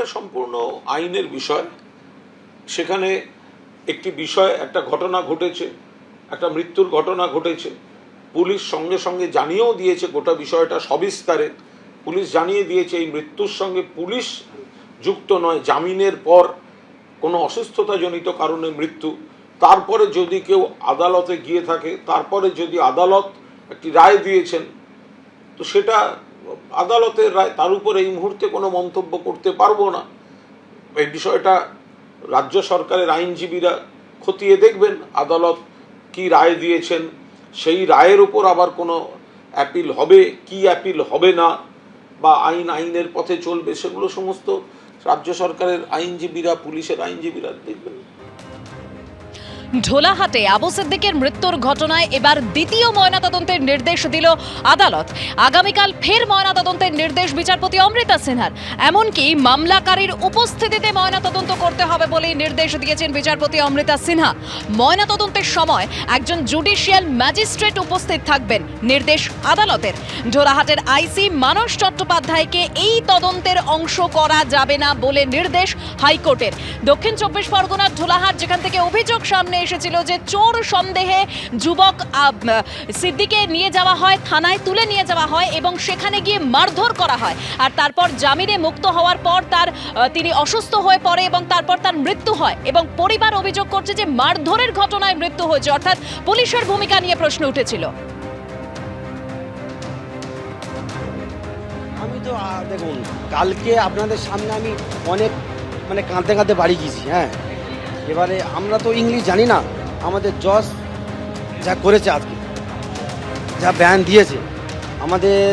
এটা সম্পূর্ণ আইনের বিষয়। সেখানে একটি বিষয়, একটা ঘটনা ঘটেছে, একটা মৃত্যুর ঘটনা ঘটেছে। পুলিশ সঙ্গে সঙ্গে জানিয়েও দিয়েছে গোটা বিষয়টা সবিস্তারে। পুলিশ জানিয়ে দিয়েছে এই মৃত্যুর সঙ্গে পুলিশ যুক্ত নয়, জামিনের পর কোনো অসুস্থতাজনিত কারণে মৃত্যু। তারপরে যদি কেউ আদালতে গিয়ে থাকে, তারপরে যদি আদালত একটি রায় দিয়েছেন, তো সেটা আদালতের রায়, তার উপর এই মুহূর্তে কোনো মন্তব্য করতে পারব না। এই বিষয়টা রাজ্য সরকারের আইনজীবীরা খতিয়ে দেখবেন, আদালত কি রায় দিয়েছেন, সেই রায়ের উপর আবার কোনো অ্যাপিল হবে, কি অ্যাপিল হবে না, বা আইন আইনের পথে চলবে, সেগুলো সমস্ত রাজ্য সরকারের আইনজীবীরা, পুলিশের আইনজীবীরা দেখবেন। ঢোলাহাটে আবু সিদ্দিকের মৃত্যুর ঘটনায় এবার দ্বিতীয় ময়নাতদন্তের নির্দেশ দিল আদালত। আগামীকাল ফের ময়নাতদন্তের নির্দেশ বিচারপতি অমৃতা সিনহার। এমনকি মামলাকারীর উপস্থিতিতে ময়নাতদন্ত করতে হবে বলেই নির্দেশ দিয়েছেন বিচারপতি অমৃতা সিনহা। ময়নাতদন্তের সময় একজন জুডিশিয়াল ম্যাজিস্ট্রেট উপস্থিত থাকবেন, নির্দেশ আদালতের। ঢোলাহাটের আইসি মানস চট্টোপাধ্যায়কে এই তদন্তের অংশ করা যাবে না বলে নির্দেশ হাইকোর্টের। দক্ষিণ চব্বিশ পরগনার ঢোলাহাট, যেখান থেকে অভিযোগ সামনে এসেছিল যে চোর সন্দেহে যুবক সিদ্দিকে নিয়ে যাওয়া হয়, থানায় তুলে নিয়ে যাওয়া হয় এবং সেখানে গিয়ে মারধর করা হয়। আর তারপর জামিনে মুক্ত হওয়ার পর তার তিনি অসুস্থ হয়ে পড়ে এবং তারপর তার মৃত্যু হয় এবং পরিবার অভিযোগ করছে যে মারধরের ঘটনায় মৃত্যু হয়েছে। অর্থাৎ পুলিশের ভূমিকা নিয়ে প্রশ্ন উঠেছিল। আমি তো দেখুন, কালকে আপনাদের সামনে আমি অনেক মানে কাঁদতে কাঁদতে বাড়ি গেছি হ্যাঁ। এবারে আমরা তো ইংলিশ জানি না, আমাদের জজ যা করেছে আজকে, যা ব্যান দিয়েছে, আমাদের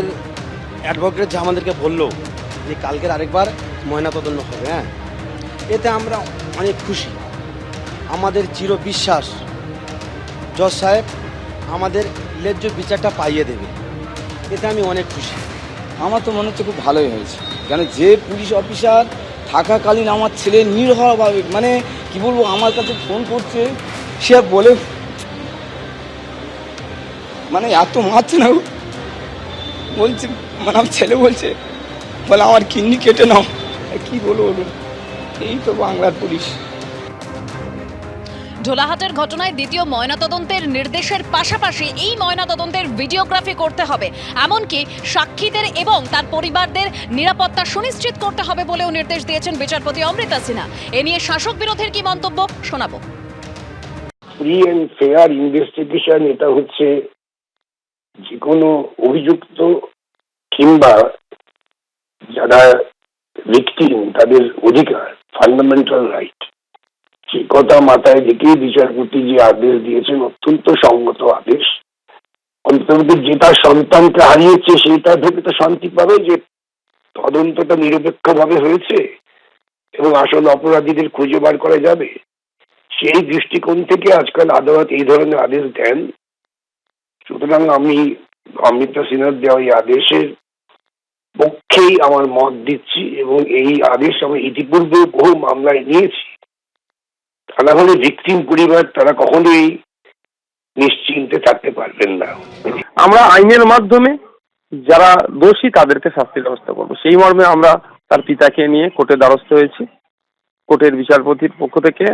অ্যাডভোকেট যা আমাদেরকে বলল যে কালকের আরেকবার ময়নাতদন্ত হবে হ্যাঁ? এতে আমরা অনেক খুশি। আমাদের চির বিশ্বাস, জজ সাহেব আমাদের ন্যায্য বিচারটা পাইয়ে দেবে। এতে আমি অনেক খুশি। আমার তো মনে হচ্ছে খুব ভালোই হয়েছে। কেন যে পুলিশ অফিসার থাকাকালীন আমার ছেলে নির্ভরভাবে মানে কি বলব, আমার কাছে ফোন করছে, সে আর বলে মানে এত মারছে না। বলছে মানে আমার ছেলে বলছে, বলে, আমার কিডনি কেটে নাও। কি বলব বলুন? এই তো বাংলার পুলিশ। ঢোলাহাটের ঘটনায় দ্বিতীয় ময়নাতদন্তের নির্দেশের পাশাপাশি এই ময়নাতদন্তের ভিডিওগ্রাফি করতে হবে। এমনকি সাক্ষীদের এবং তার পরিবারদের নিরাপত্তা সুনিশ্চিত করতে হবে বলেও নির্দেশ দিয়েছেন বিচারপতি অমৃতা সিনহা। এ নিয়ে শাসক বিরোধের কি মন্তব্য শোনাবো। ফ্রি অ্যান্ড ফেয়ার ইনভেস্টিগেশন এটা হচ্ছে যে কোনো অভিযুক্ত কিংবা যারা ভিকটিম তাদের অধিকার ফান্ডামেন্টাল রাইট সে কথা মাথায় রেখে বিচারপতি যে আদেশ দিয়েছেন, অত্যন্ত সঙ্গত আদেশ। অন্তত যে তার সন্তানকে হারিয়েছে সেটা থেকে তো শান্তি পাবে যে তদন্তটা নিরপেক্ষভাবে হয়েছে এবং আসল অপরাধীদের খুঁজে বার করা যাবে। সেই দৃষ্টিকোণ থেকে আজকাল আদালত এই ধরনের আদেশ দেন। সুতরাং আমি অমৃতা সিনহার দেওয়া এই আদেশের পক্ষেই আমার মত দিচ্ছি এবং এই আদেশ আমি ইতিপূর্বে বহু মামলায় নিয়েছি। তা ভিকটিম পরিবার তারা কখনোই নিশ্চিন্তে থাকতে পারবেন না। আমরা আইনের মাধ্যমে যারা দোষী তাদেরকে শাস্তির ব্যবস্থা করব। সেই মর্মে আমরা তার পিতাকে নিয়ে কোর্টে দ্বারস্থ হয়েছি। কোর্টের বিচারপতির পক্ষ থেকে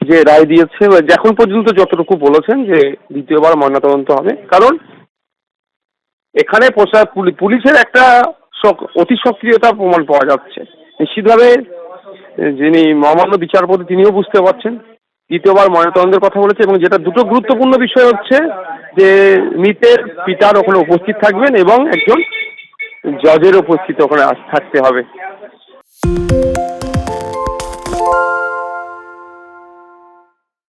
যে রায় দিয়েছে এখন পর্যন্ত যতটুকু বলেছেন যে দ্বিতীয়বার ময়নাতদন্ত হবে। কারণ এখানে পুলিশের একটা অতি সক্রিয়তা প্রমাণ পাওয়া যাচ্ছে। নিশ্চিতভাবে যিনি মহামান্য বিচারপতি, তিনিও বুঝতে পারছেন। দ্বিতীয়বার ময়নাতদন্তের কথা বলেছে এবং যেটা দুটো গুরুত্বপূর্ণ বিষয় হচ্ছে যে মৃতের পিতার ওখানে উপস্থিত থাকবেন এবং একজন জজের উপস্থিত ওখানে থাকতে হবে।